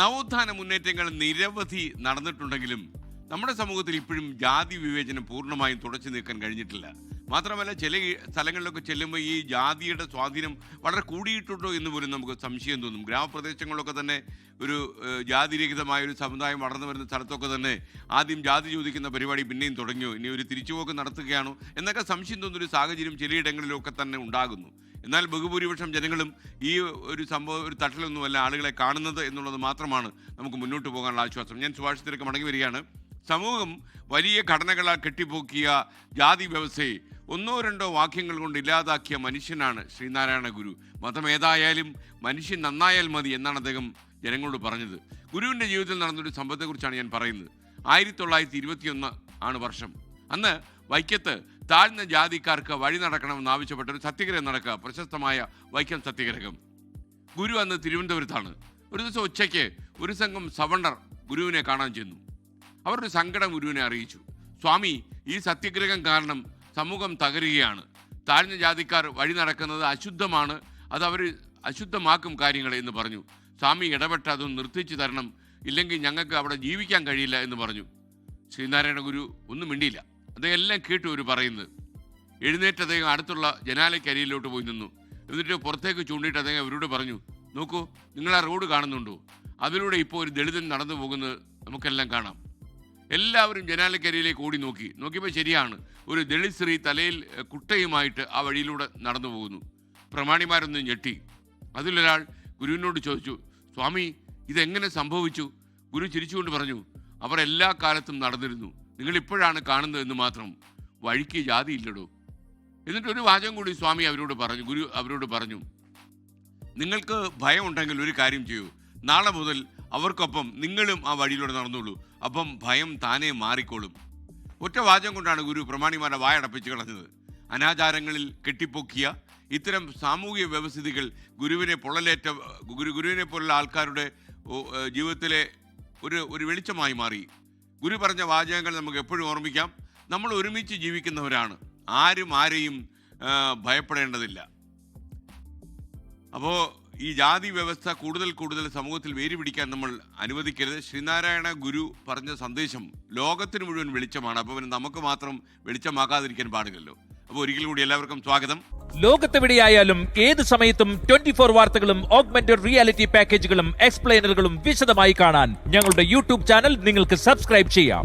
നവോത്ഥാന മുന്നേറ്റങ്ങൾ നിരവധി നടന്നിട്ടുണ്ടെങ്കിലും നമ്മുടെ സമൂഹത്തിൽ ഇപ്പോഴും ജാതി വിവേചനം പൂർണമായും തുടച്ചു നീക്കാൻ കഴിഞ്ഞിട്ടില്ല. മാത്രമല്ല ചില സ്ഥലങ്ങളിലൊക്കെ ചെല്ലുമ്പോൾ ഈ ജാതിയുടെ സ്വാധീനം വളരെ കൂടിയിട്ടുണ്ടോ എന്ന് പോലും നമുക്ക് സംശയം തോന്നും. ഗ്രാമപ്രദേശങ്ങളിലൊക്കെ തന്നെ ഒരു ജാതിരഹിതമായ ഒരു സമുദായം വളർന്നു വരുന്ന സ്ഥലത്തൊക്കെ തന്നെ ആദ്യം ജാതി ചോദിക്കുന്ന പരിപാടി പിന്നെയും തുടങ്ങിയോ? ഇനി ഒരു തിരിച്ചുപോക്ക് നടത്തുകയാണോ? എന്നൊക്കെ സംശയം തോന്നുന്ന ഒരു സാഹചര്യം ചിലയിടങ്ങളിലൊക്കെ തന്നെ ഉണ്ടാകുന്നു. എന്നാൽ ബഹുഭൂരിപക്ഷം ജനങ്ങളും ഈ ഒരു സംഭവം ഒരു തട്ടിലൊന്നുമല്ല ആളുകളെ കാണുന്നത് എന്നുള്ളത് മാത്രമാണ് നമുക്ക് മുന്നോട്ട് പോകാനുള്ള ആശ്വാസം. ഞാൻ സുഭാഷിതത്തിലേക്ക് മടങ്ങി വരികയാണ്. സമൂഹം വലിയ ഘടനകളാൽ കെട്ടിപ്പോക്കിയ ജാതി വ്യവസ്ഥയെ ഒന്നോ രണ്ടോ വാക്യങ്ങൾ കൊണ്ട് ഇല്ലാതാക്കിയ മനുഷ്യനാണ് ശ്രീനാരായണ ഗുരു. മതം ഏതായാലും മനുഷ്യൻ നന്നായാൽ മതി എന്നാണ് അദ്ദേഹം ജനങ്ങളോട് പറഞ്ഞത്. ഗുരുവിന്റെ ജീവിതത്തിൽ നടന്നൊരു സംഭവത്തെക്കുറിച്ചാണ് ഞാൻ പറയുന്നത്. ആയിരത്തി തൊള്ളായിരത്തി ഇരുപത്തിയൊന്ന് ആണ് വർഷം. അന്ന് വൈക്കത്ത് താഴ്ന്ന ജാതിക്കാർക്ക് വഴി നടക്കണമെന്ന് ആവശ്യപ്പെട്ട ഒരു സത്യഗ്രഹം നടക്കുക പ്രശസ്തമായ വൈക്കം സത്യഗ്രഹം. ഗുരു അന്ന് തിരുവനന്തപുരത്താണ്. ഒരു ദിവസം ഉച്ചയ്ക്ക് ഒരു സംഘം സവർണർ ഗുരുവിനെ കാണാൻ ചെന്നു. അവരുടെ സങ്കടം ഗുരുവിനെ അറിയിച്ചു. സ്വാമി ഈ സത്യഗ്രഹം കാരണം സമൂഹം തകരുകയാണ്. താഴ്ന്ന ജാതിക്കാർ വഴി നടക്കുന്നത് അശുദ്ധമാണ്. അത് അവർ അശുദ്ധമാക്കും കാര്യങ്ങൾ എന്ന് പറഞ്ഞു. സ്വാമി ഇടപെട്ട് അതൊന്ന് നിർത്തിച്ചു തരണം. ഇല്ലെങ്കിൽ ഞങ്ങൾക്ക് അവിടെ ജീവിക്കാൻ കഴിയില്ല എന്ന് പറഞ്ഞു. ശ്രീനാരായണ ഗുരു ഒന്നും മിണ്ടിയില്ല. അദ്ദേഹം എല്ലാം കേട്ടു ഒരു പറയുന്നത്. എഴുന്നേറ്റ് അദ്ദേഹം അടുത്തുള്ള ജനാലയ്ക്കരിയിലോട്ട് പോയി നിന്നു. എന്നിട്ട് പുറത്തേക്ക് ചൂണ്ടിയിട്ട് അദ്ദേഹം അവരോട് പറഞ്ഞു നോക്കൂ നിങ്ങൾ ആ റോഡ് കാണുന്നുണ്ടോ? അതിലൂടെ ഇപ്പോൾ ഒരു ദളിതൻ നടന്നു പോകുന്നത് നമുക്കെല്ലാം കാണാം. എല്ലാവരും ജനാലക്കരിയിലേക്ക് ഓടി നോക്കി. നോക്കിയപ്പോൾ ശരിയാണ്. ഒരു ദളിത് സ്ത്രീ തലയിൽ കുട്ടയുമായിട്ട് ആ വഴിയിലൂടെ നടന്നു പോകുന്നു. പ്രമാണിമാരൊന്ന് ഞെട്ടി. അതിലൊരാൾ ഗുരുവിനോട് ചോദിച്ചു സ്വാമി ഇതെങ്ങനെ സംഭവിച്ചു? ഗുരു ചിരിച്ചുകൊണ്ട് പറഞ്ഞു അവർ എല്ലാ കാലത്തും നടന്നിരുന്നു. നിങ്ങൾ ഇപ്പോഴാണ് കാണുന്നത് എന്ന് മാത്രം. വഴിക്ക് ജാതിയില്ലടോ. എന്നിട്ട് ഒരു വാചകം കൂടി സ്വാമി അവരോട് പറഞ്ഞു ഗുരു അവരോട് പറഞ്ഞു നിങ്ങൾക്ക് ഭയം ഉണ്ടെങ്കിൽ ഒരു കാര്യം ചെയ്യൂ. നാളെ മുതൽ അവർക്കൊപ്പം നിങ്ങളും ആ വഴിയിലൂടെ നടന്നോളൂ അപ്പം ഭയം താനേ മാറിക്കോളും. ഒറ്റ വാചകം കൊണ്ടാണ് ഗുരു പ്രമാണിമാരെ വായടപ്പിച്ച് കളഞ്ഞത്. അനാചാരങ്ങളിൽ കെട്ടിപ്പൊക്കിയ ഇത്തരം സാമൂഹിക വ്യവസ്ഥിതികൾ ഗുരുവിനെ പൊള്ളലേറ്റ ഗുരു ഗുരുവിനെ പോലുള്ള ആൾക്കാരുടെ ജീവിതത്തിലെ ഒരു ഒരു വെളിച്ചമായി മാറി. ഗുരു പറഞ്ഞ വാചകങ്ങൾ നമുക്ക് എപ്പോഴും ഓർമ്മിക്കാം. നമ്മൾ ഒരുമിച്ച് ജീവിക്കുന്നവരാണ്. ആരും ആരെയും ഭയപ്പെടേണ്ടതില്ല. അപ്പോൾ ഈ ജാതി വ്യവസ്ഥ കൂടുതൽ കൂടുതൽ സമൂഹത്തിൽ വേരി പിടിക്കാൻ നമ്മൾ അനുവദിക്കരുത്. ശ്രീനാരായണ ഗുരു പറഞ്ഞ സന്ദേശം ലോകത്തിന് മുഴുവൻ വെളിച്ചമാണ്. അപ്പോൾ നമുക്ക് മാത്രം വെളിച്ചമാക്കാതിരിക്കാൻ പാടില്ലല്ലോ. അപ്പോൾ ഒരിക്കലും കൂടി എല്ലാവർക്കും സ്വാഗതം. ലോകത്തെവിടെയായാലും ഏത് സമയത്തും ട്വന്റി ഫോർ വാർത്തകളും ഓഗ്മെന്റഡ് റിയാലിറ്റി പാക്കേജുകളും എക്സ്പ്ലെയിനറുകളും വിശദമായി കാണാൻ ഞങ്ങളുടെ യൂട്യൂബ് ചാനൽ നിങ്ങൾക്ക് സബ്സ്ക്രൈബ് ചെയ്യാം.